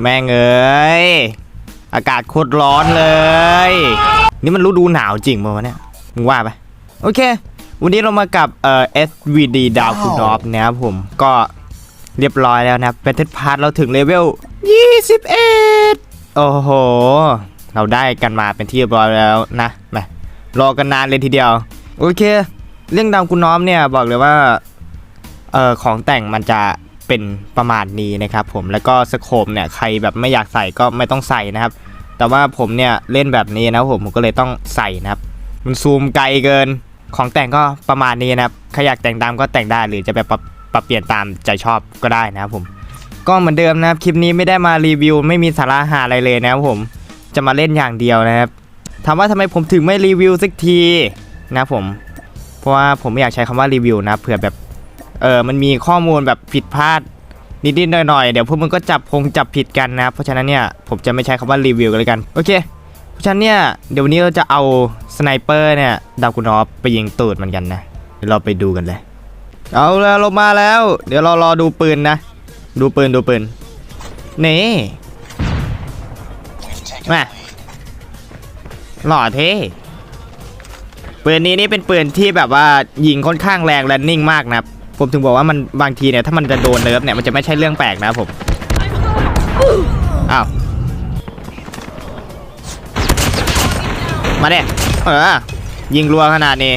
แม่งเอ้ย อากาศโคตรร้อนเลย นี่มันฤดูหนาวจริงมั้วะเนี่ย มึงว่าไปโอเค วันนี้เรามากับเอ่อ SVD ดาวคุณอฟนะครับผม ก็เรียบร้อยแล้วนะครับเป็นเทสพาร์ทเราถึงเลเวล 21 โอ้โห เราได้กันมาเป็นที่เรียบร้อยแล้วนะมารอกันนานเลยทีเดียว โอเค เรื่องดาวคุณน้อมเนี่ยบอกเลยว่าเอ่อของแต่งมันจะ เป็นประมาณนี้นะครับผมแล้วก็สโคปเนี่ยใครแบบไม่อยากใส่ก็ไม่ต้องใส่นะครับ แต่ว่าผมเนี่ยเล่นแบบนี้นะผมผมก็เลยต้องใส่นะครับ มันซูมไกลเกินของแต่งก็ประมาณนี้นะครับใครอยากแต่งตามก็แต่งได้หรือจะแบบปรับปรับเปลี่ยนตามใจชอบก็ได้นะครับผมก็เหมือนเดิมนะครับคลิปนี้ไม่ได้มารีวิว ไม่มีสาระหาอะไรเลยนะครับผมจะมาเล่นอย่างเดียวนะครับถามว่าทำไมผมถึงไม่รีวิวสักทีนะผม เพราะว่าผมไม่อยากใช้คำว่ารีวิวนะเผื่อแบบ เออมันมีข้อมูลแบบผิดพลาดนิดๆหน่อยๆเดี๋ยวพวกมึงก็จับพงจับผิดกันนะเพราะฉะนั้นเนี่ยผมจะไม่ใช้คำว่ารีวิวกันเลยกันโอเคเพราะฉะนั้นเนี่ยเดี๋ยววันนี้เราจะเอาสไนเปอร์เนี่ยดาวกุนอฟไปยิงตูดมันกันนะเดี๋ยวเราไปดูกันเลย เอาแล้วเรามาแล้ว เดี๋ยวเรารอดูปืนนะ ดูปืนดูปืนนี่มาหล่อเท่ปืนนี้นี่เป็นปืนที่แบบว่ายิงค่อนข้างแรงและนิ่งมากนะครับ ผมถึงบอกว่ามันบางทีเนี่ยถ้ามันจะโดนเนิร์ฟเนี่ยมันจะไม่ใช่เรื่องแปลกนะครับผมอ้าวมาเด้เออยิงรัวขนาดนี้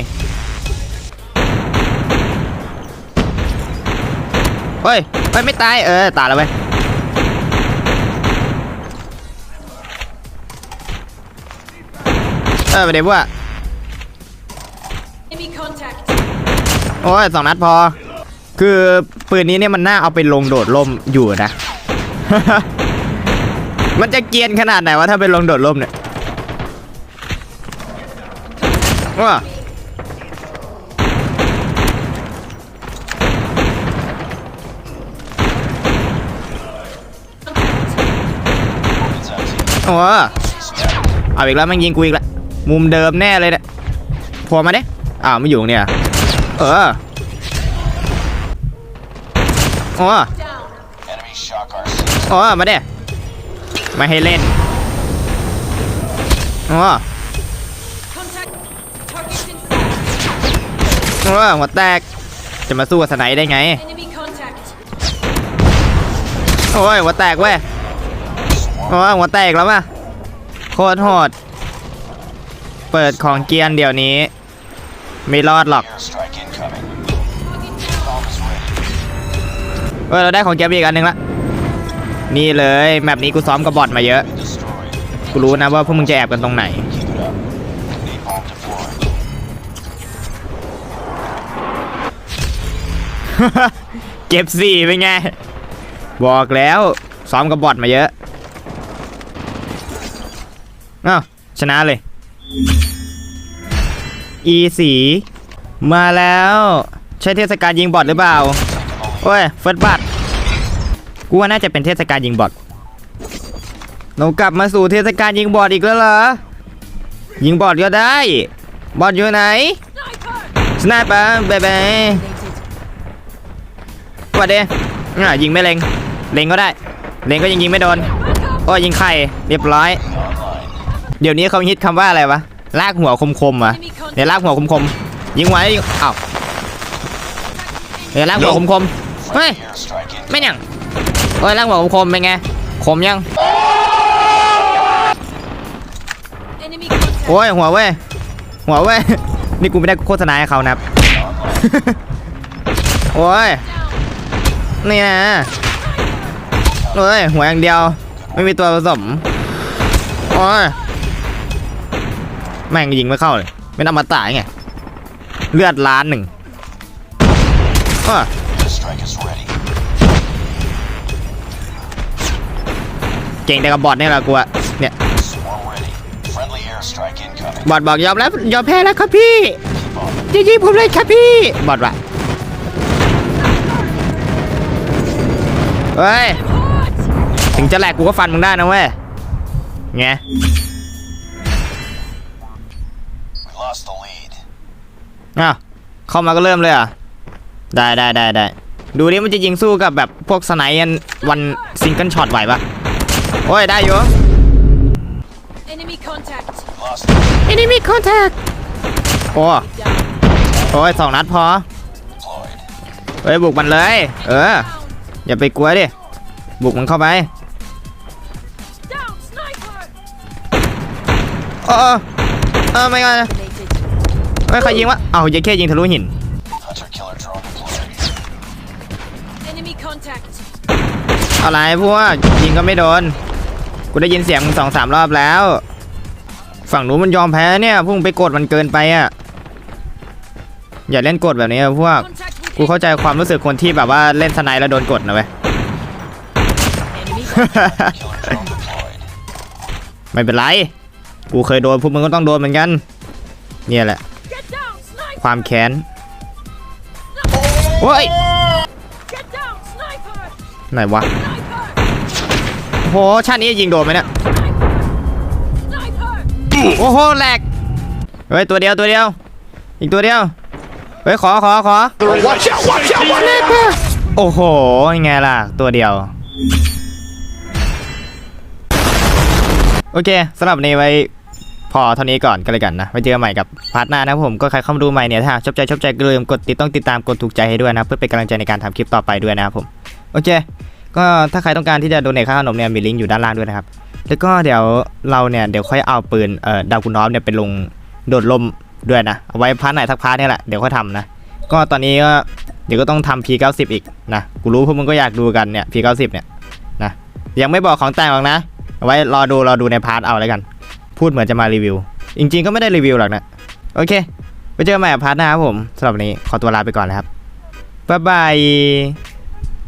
เฮ้ยเฮ้ยไม่ตายเออตายแล้วเว้ยเออไปเดี๋ยวพวก Enemy contact. โอ้ยสองนัดพอ คือปืนนี้เนี่ยมันน่าเอาไปลงโดดร่มอยู่นะ มันจะเกียนขนาดไหนวะถ้าไปลงโดดร่มเนี่ยว้าโอ้เอาอีกแล้วมันยิงกูอีกแล้วมุมเดิมแน่เลยเนี่ยพอมาเด้อ้าวไม่อยู่เนี่ยเออ โอ้ Down. Enemy shock RC. โอ้มาเด้ไม่ให้เล่นโอ้ Contact. Target in sight. โอ้หัวแตก จะมาสู้กับสไนได้ไง Enemy contact. โอ้ย หัวแตกเว้ยโอ้ยหัวแตกแล้วป่ะโคตรโหด เปิดของเกียร์เดี๋ยวนี้ ไม่รอดหรอก เออเราได้ของเกีอีกอันหนึ่งละนี่เลยแมปนี้กูซ้อมกับบอทมาเยอะ กูรู้นะว่าพวกมึงจะแอบกันตรงไหน เก็บสี่เป็นไง บอกแล้วซ้อมกับบอทมาเยอะอ้าวชนะเลย อีสี มาแล้ว ใช่เทศกาลยิงบอทหรือเปล่า โอ้ยเฟิร์สบัตกูว่าน่าจะเป็นเทศกาลยิงบอทเรากลับมาสู่เทศกาลยิงบอทอีกแล้วเหรอ ยิงบอทก็ได้ บอทอยู่ไหนสไนเปอร์เบเบ้วัดเดอะยิงไม่เล็ง เล็งก็ได้ เล็งก็ยังยิงไม่โดน โอ้ยิงไข่เรียบร้อย เดี๋ยวนี้เขาฮิตคำว่าอะไรวะ ลากหัวคมๆอะเดี๋ยวลากหัวคมๆ ยิงไว้อ้าวเดี๋ยวลากหัวคมๆ เฮ้ยไม่ยังเฮ้ยลากหัวคมเป็นไงคมยังโอ้ยหัวเว้ยหัวเว้ยนี่กูไม่ได้โฆษณาให้เขานะครับโอ้ยนี่นะเอ้ยหัวอย่างเดียว ไม่มีตัวผสมโอ้ยแม่งยิงไม่เข้าเลย ไม่นำมาตายไงเลือดล้านหนึ่งอ้ เก่งแต่กับบอทนี่แหละกูอะเนี่ย Swarm ready. Friendly airstrike incoming. บอทบอกยอมแล้วยอมแพ้แล้วครับพี่ Keep on. จริงๆผมเลยครับพี่บอทว่ะเฮ้ยถึงจะแหลกกูก็ฟันมึงได้นะเว้ยไง We lost the lead. อ้าวเข้ามาก็เริ่มเลยเหรอะได้ได้ได้ได้ ดูดิมันจะยิงสู้กับแบบพวกสไนยันวันซิงเกิลช็อตไหวปะโอ้ยได้อยู่ Enemy contact. We lost the lead. enemy contact โอ้ Down. โอ้ยสองนัดพอ Deployed. เฮ้ยบุกมันเลย เออ Down. อย่าไปกลัวดิ บุกมันเข้าไป Down. Sniper. เออเออไม่งั้น Eliminated. เฮ้ยใครยิงวะ เอ้ายิงแค่ยิงทะลุหิน Enemy contact. อะไรพวกยิงก็ไม่โดน กูได้ยินเสียงมึงสองสามรอบแล้ว ฝั่งนู้นมันยอมแพ้เนี่ยพวกมึงไปกดมันเกินไปอะ อย่าเล่นกดแบบนี้อะพวก Contact with กูเข้าใจความรู้สึกคนที่แบบว่าเล่นสไนด์แล้วโดนกดนะเว้ย enemy. Killer drone deployed. ไม่เป็นไร กูเคยโดนพวกมึงก็ต้องโดนเหมือนกัน เนี่ยแหละ Get down. Sniper. ความแค้นโอ้ย Get down. Sniper. ไหนวะ Sniper. โหชาตินี้ยิงโดนไหมเนี่ย Sniper. โอ้โหแหลกเฮ้ยตัวเดียวตัวเดียว อีกตัวเดียวเฮ้ยขอขอขอโอ้โหยังไงล่ะตัวเดียวโอเคสำหรับวันนี้ไว้พอเท่านี้ก่อนก็เลยกันนะไว้เจอกันใหม่กับพาร์ทหน้านะครับผมก็ใครเข้ามาดูใหม่เนี่ยถ้าหากชอบใจชอบใจก็ลืมกดติดต้องติดตามกดถูกใจให้ด้วยนะ เพื่อเป็นกำลังใจในการทำคลิปต่อไปด้วยนะครับผม โอเค ก็ถ้าใครต้องการที่จะโดเนทค่าขนมเนี่ยมีลิงก์อยู่ด้านล่างด้วยนะครับ แล้วก็เดี๋ยวเราเนี่ยเดี๋ยวค่อยเอาปืนเอ่อดาวคุณน้อมเนี่ยไปลงโดดลมด้วยนะเอาไว้พาร์ทไหนทักพาร์ทเนี่ยแหละเดี๋ยวค่อยทำนะ ก็ตอนนี้ก็เดี๋ยวก็ต้องทำ P90 อีกนะกูรู้พวกมึงก็อยากดูกันเนี่ย P90 เนี่ยนะยังไม่บอกของแต่งหรอกนะเอาไว้รอดูรอดูในพาร์ทเอาแล้วกัน พูดเหมือนจะมารีวิว จริง ๆ ก็ไม่ได้รีวิวหรอกนะโอเคไปเจอกันใหม่พาร์ทหน้าครับผมสำหรับวันนี้ขอตัวลาไปก่อนนะครับบ๊ายบาย